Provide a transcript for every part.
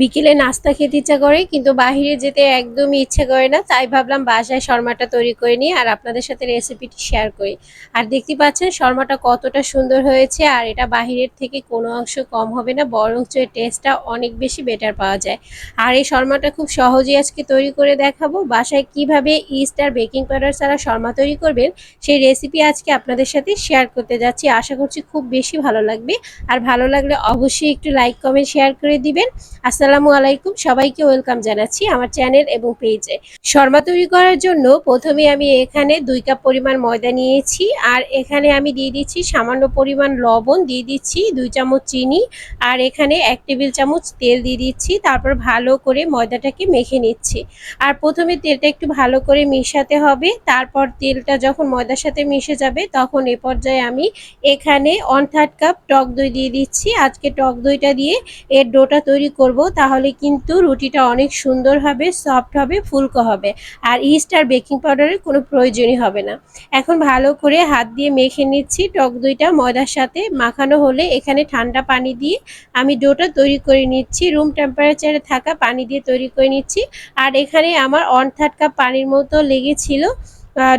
বিকেলে নাস্তা খেতে ইচ্ছা করে, কিন্তু বাইরে যেতে একদমই ইচ্ছে করে না। তাই ভাবলাম বাসায় শর্মাটা তৈরি করে নিই আর আপনাদের সাথে রেসিপিটি শেয়ার করি। আর দেখতে পাচ্ছেন শর্মাটা কতটা সুন্দর হয়েছে আর এটা বাহিরের থেকে কোনো অংশ কম হবে না, বরঞ্চ টেস্টটা অনেক বেশি বেটার পাওয়া যায়। আর এই শর্মাটা খুব সহজেই আজকে তৈরি করে দেখাবো। বাসায় কীভাবে ইস্ট আর বেকিং পাউডার ছাড়া শর্মা তৈরি করবেন, সেই রেসিপি আজকে আপনাদের সাথে শেয়ার করতে যাচ্ছি। আশা করছি খুব বেশি ভালো লাগবে। আর ভালো লাগলে অবশ্যই একটু লাইক কমেন্ট শেয়ার করে দিবেন। আসসালামু আলাইকুম সবাইকে ওয়েলকাম জানাচ্ছি আমার চ্যানেল এবং পেজে। শর্মা তৈরি করার জন্য প্রথমে আমি এখানে দুই কাপ পরিমাণ ময়দা নিয়েছি আর এখানে আমি দিয়ে দিচ্ছি সামান্য পরিমাণ লবণ, দিয়ে দিচ্ছি দুই চামচ চিনি আর এখানে এক টেবিল চামচ তেল দিয়ে দিচ্ছি, তারপর ভালো করে ময়দাটাকে মেখে নিচ্ছি। আর প্রথমে তেলটা একটু ভালো করে মেশাতে হবে, তারপর তেলটা যখন ময়দার সাথে মিশে যাবে তখন এ পর্যায়ে আমি এখানে ওয়ান থার্ড কাপ টক দই দিয়ে দিচ্ছি। আজকে টক দইটা দিয়ে এর ডোটা তৈরি করব তাহলে কিন্তু রুটিটা অনেক সুন্দর হবে সফট হবে, ফুলকো হবে। আর ইস্ট আর বেকিং পাউডারের কোনো প্রয়োজনই হবে না। এখন ভালো করে হাত দিয়ে মেখে নিচ্ছি, টক দইটা ময়দার সাথে মাখানো হলে এখানে ঠান্ডা পানি দিয়ে আমি ডোটা তৈরি করে নিচ্ছি রুম টেম্পারেচারে থাকা পানি দিয়ে তৈরি করে নিচ্ছি। আর এখানে আমার ওয়ান থার্ড কাপ পানির মতো লেগেছিল।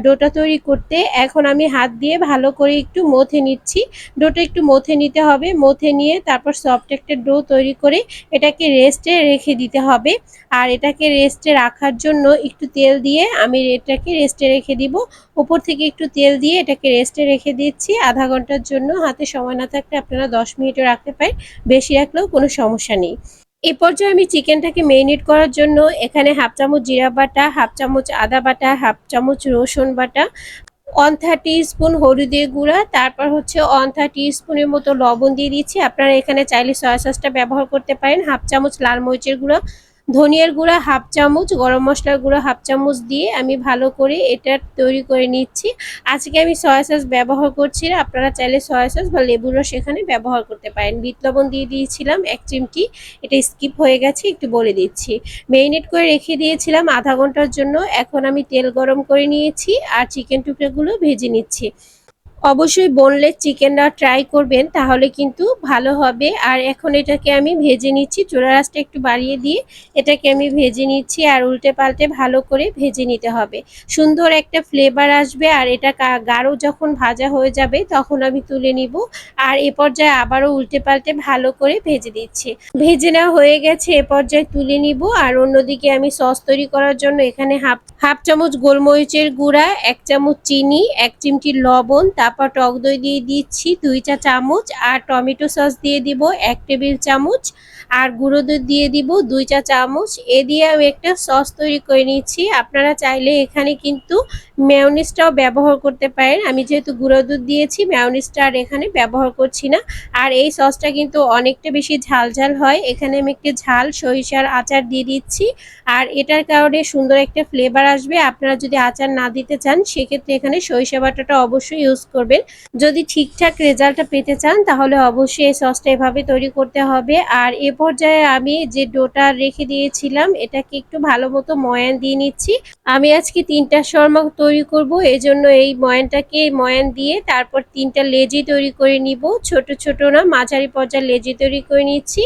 ডোটা তৈরি করতে এখন আমি হাত দিয়ে ভালো করে একটু মথে নিচ্ছি। ডোটা একটু মথে নিতে হবে, মথে নিয়ে তারপর সফট একটা ডো তৈরি করে এটাকে রেস্টে রেখে দিতে হবে। আর এটাকে রেস্টে রাখার জন্য একটু তেল দিয়ে আমি এটাকে রেস্টে রেখে দিব। উপর থেকে একটু তেল দিয়ে এটাকে রেস্টে রেখে দিচ্ছি। আধা ঘণ্টার জন্য হাতে সময় না থাকলে আপনারা দশ মিনিটও রাখতে পারেন। বেশি রাখলেও কোনো সমস্যা নেই। এ পর্যায়ে আমি চিকেনটাকে মেরিনেট করার জন্য এখানে হাফ চামচ জিরা বাটা হাফ চামচ আদা বাটা হাফ চামচ রসুন বাটা ওয়ান থার্টি স্পুন হলুদের গুঁড়া, তারপর হচ্ছে ওয়ান থার্টি স্পুনের মতো লবণ দিয়ে দিচ্ছি। আপনারা এখানে চাইলে সয়া সসটা ব্যবহার করতে পারেন। হাফ চামচ লাল মরিচের গুঁড়ো ধনিয়ার গুঁড়া হাফ চামচ, গরম মশলার গুঁড়ো হাফ চামচ দিয়ে আমি ভালো করে এটা তৈরি করে নিচ্ছি। আজকে আমি সয়া সস ব্যবহার করছি না, আপনারা চাইলে সয়া সস বা লেবুর রস এখানে ব্যবহার করতে পারেন। বিট লবণ দিয়ে দিয়েছিলাম এক চিমটি, এটা স্কিপ হয়ে গেছে, একটু বলে দিচ্ছি। মেরিনেট করে রেখে দিয়েছিলাম আধা ঘণ্টার জন্য, এখন আমি তেল গরম করে নিয়েছি আর চিকেন টুকরোগুলো ভেজে নিচ্ছি। অবশ্যই বোনলেস চিকেনটা ট্রাই করবেন, তাহলে কিন্তু ভালো হবে। আর এখন এটাকে আমি ভেজে নিচ্ছি চোরা রাসটা একটু বাড়িয়ে দিয়ে এটাকে আমি ভেজে নিচ্ছি আর উল্টে পাল্টে ভালো করে ভেজে নিতে হবে। সুন্দর একটা ফ্লেভার আসবে আর এটা গাঢ় যখন ভাজা হয়ে যাবে তখন আমি তুলে নিব আর এ পর্যায়ে আবারও উল্টে পাল্টে ভালো করে ভেজে দিচ্ছি। ভেজে নেওয়া হয়ে গেছে, এ পর্যায়ে তুলে নিব আর অন্যদিকে আমি সস তৈরি করার জন্য এখানে হাফ হাফ চামচ গোলমরিচের গুঁড়া, এক চামচ চিনি, এক চিমটি লবণ তারপর টক দই দিয়ে দিচ্ছি দুই চা চামচ আর টমেটো সস দিয়ে দিব এক টেবিল চামচ আর গুঁড়ো দুধ দিয়ে দিব দুই চা চামচ। এ দিয়ে আমি একটা সস তৈরি করে নিচ্ছি আপনারা চাইলে এখানে কিন্তু মেয়নিসটাও ব্যবহার করতে পারেন। আমি যেহেতু গুঁড়ো দুধ দিয়েছি মেয়নিসটা আর এখানে ব্যবহার করছি না। আর এই সসটা কিন্তু অনেকটা বেশি ঝাল ঝাল হয়। এখানে আমি একটি ঝাল, সরিষার আচার দিয়ে দিচ্ছি। আর এটার কারণে সুন্দর একটা ফ্লেভার আসবে। আপনারা যদি আচার না দিতে চান, সেক্ষেত্রে এখানে সরিষা বাটাটা অবশ্যই ইউজ করবেন। যদি ঠিকঠাক রেজাল্টটা পেতে চান, তাহলে অবশ্যই এই সসটা এভাবে তৈরি করতে হবে। আর এ পর্যায়ে আমি যে ডোটা রেখে দিয়েছিলাম, এটাকে একটু ভালো মতো ময়ান দিয়ে নিচ্ছি। আমি আজকে তিনটা শর্মা তৈরি করব, এজন্য এই ময়ানটাকে ময়ান দিয়ে তারপর তিনটা লেজি তৈরি করে নিব। ছোট ছোট না, মাঝারি পর্যায়ে লেজি তৈরি করে নিচ্ছি।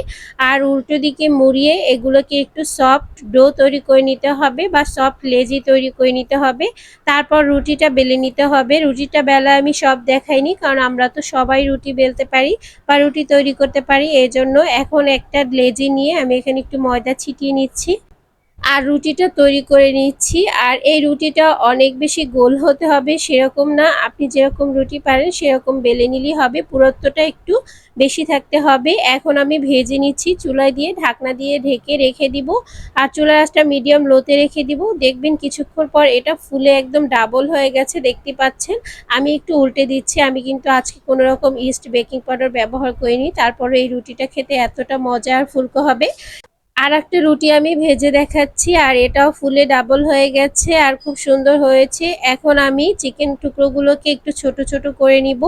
আর উল্টো দিকে মুড়িয়ে এগুলোকে একটু সফট ডো তৈরি করে নিতে হবে বা সফট লেজি তৈরি করে নিতে হবে। তারপর রুটিটা বেলে নিতে হবে। রুটিটা বেলা আমি সব দেখাইনি, কারণ আমরা তো সবাই রুটি বেলতে পারি বা রুটি তৈরি করতে পারি এই জন্য এখন একটা লেজি নিয়ে আমি এখানে একটু ময়দা ছিটিয়ে নিচ্ছি। আর রুটিটা তৈরি করে নিচ্ছি। আর এই রুটিটা অনেক বেশি গোল হতে হবে, সেরকম না। আপনি যেরকম রুটি পারেন, সেরকম বেলে নিলেই হবে। পুরত্বটা একটু বেশি থাকতে হবে। এখন আমি ভেজে নিচ্ছি, চুলায় দিয়ে ঢাকনা দিয়ে ঢেকে রেখে দিব। আর চুলা রাসটা মিডিয়াম লোতে রেখে দিব। দেখবেন কিছুক্ষণ পর এটা ফুলে একদম ডাবল হয়ে গেছে, দেখতে পাচ্ছেন। আমি একটু উল্টে দিচ্ছি। আমি কিন্তু আজকে কোনো রকম ইস্ট বেকিং পাউডার ব্যবহার করিনি। তারপরে এই রুটিটা খেতে এতটা মজা আর ফুলকো হবে। আর একটা রুটি আমি ভেজে দেখাচ্ছি, আর এটাও ফুলে ডাবল হয়ে গেছে আর খুব সুন্দর হয়েছে। এখন আমি চিকেন টুকরোগুলোকে একটু ছোট ছোট করে নিব।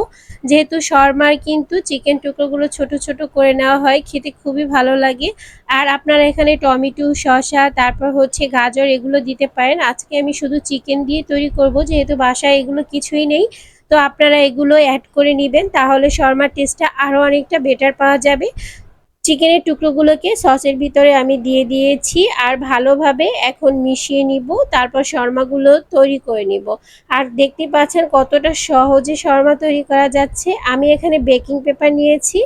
যেহেতু শর্মার কিন্তু চিকেন টুকরোগুলো ছোট ছোট করে নেওয়া হয়, খেতে খুবই ভালো লাগে। আর আপনারা এখানে টমেটো, শসা, তারপর হচ্ছে গাজর এগুলো দিতে পারেন। আজকে আমি শুধু চিকেন দিয়ে তৈরি করব, যেহেতু বাসায় এগুলো কিছুই নেই। তো আপনারা এগুলো অ্যাড করে নেবেন, তাহলে শর্মার টেস্টটা আরও অনেকটা বেটার পাওয়া যাবে। চিকেনের টুকরোগুলোকে সসের ভিতরে আমি দিয়ে দিয়েছি আর ভালোভাবে এখন মিশিয়ে নিব, তারপর শর্মাগুলো তৈরি করে নিব। আর দেখতে পাচ্ছেন কতটা সহজে শর্মা তৈরি করা যাচ্ছে। আমি এখানে বেকিং পেপার নিয়েছি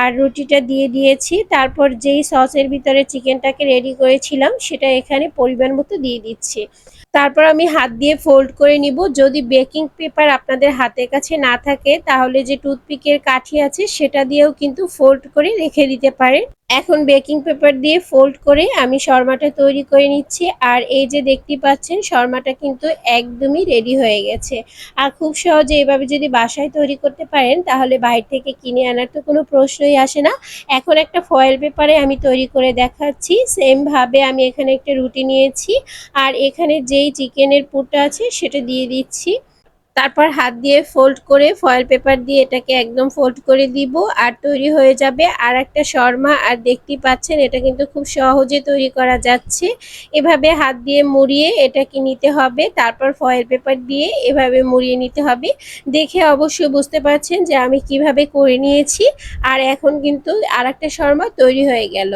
আর রুটিটা দিয়ে দিয়েছি। তারপর যেই সসের ভিতরে চিকেনটাকে রেডি করেছিলাম, সেটা এখানে পরিমাণ মতো দিয়ে দিচ্ছি। তারপর আমি হাত দিয়ে ফোল্ড করে নিব। যদি বেকিং পেপার আপনাদের হাতের কাছে না থাকে, তাহলে যে টুথপিকের কাঠি আছে, সেটা দিয়েও কিন্তু ফোল্ড করে রেখে দিতে পারেন। এখন বেকিং পেপার দিয়ে ফোল্ড করে আমি শর্মাটা তৈরি করে নিচ্ছি। আর এই যে দেখতে পাচ্ছেন, শর্মাটা কিন্তু একদমই রেডি হয়ে গেছে। আর খুব সহজে এভাবে যদি বাসায় তৈরি করতে পারেন, তাহলে বাইরে থেকে কিনে আনার তো কোনো প্রশ্নই আসে না। এখন একটা ফয়েল পেপারে আমি তৈরি করে দেখাচ্ছি। সেমভাবে আমি এখানে একটা রুটি নিয়েছি। আর এখানে যেই চিকেনের পুরটা আছে, সেটা দিয়ে দিচ্ছি। তারপর হাত দিয়ে ফোল্ড করে ফয়েল পেপার দিয়ে এটাকে একদম ফোল্ড করে দিব আর তৈরি হয়ে যাবে আর একটা শর্মা। আর দেখতেই পাচ্ছেন, এটা কিন্তু খুব সহজে তৈরি করা যাচ্ছে। এভাবে হাত দিয়ে মুড়িয়ে এটাকে নিতে হবে, তারপর ফয়েল পেপার দিয়ে এভাবে মুড়িয়ে নিতে হবে। দেখে অবশ্যই বুঝতে পারছেন যে আমি কীভাবে করে নিয়েছি। আর এখন কিন্তু আর একটা শর্মা তৈরি হয়ে গেল।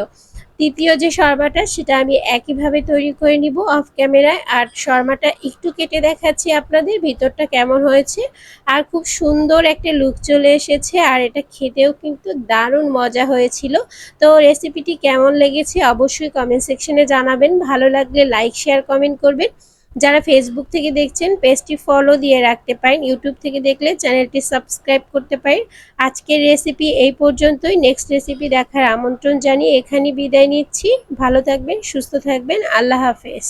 তৃতীয় যে শর্মাটা, সেটা আমি একইভাবে তৈরি করে নিব অফ ক্যামেরায় আর শর্মাটা একটু কেটে দেখাচ্ছি আপনাদের, ভিতরটা কেমন হয়েছে। আর খুব সুন্দর একটা লুক চলে এসেছে, আর এটা খেতেও কিন্তু দারুণ মজা হয়েছিল। তো রেসিপিটি কেমন লেগেছে অবশ্যই কমেন্ট সেকশনে জানাবেন। ভালো লাগলে লাইক শেয়ার কমেন্ট করবেন। যারা ফেসবুক থেকে দেখছেন পেজটি ফলো দিয়ে রাখতে পারেন ইউটিউব থেকে দেখলে চ্যানেলটি সাবস্ক্রাইব করতে পারেন। আজকের রেসিপি এই পর্যন্তই। নেক্সট রেসিপি দেখার আমন্ত্রণ জানিয়ে এখানে বিদায় নিচ্ছি। ভালো থাকবেন, সুস্থ থাকবেন। আল্লাহ হাফেজ।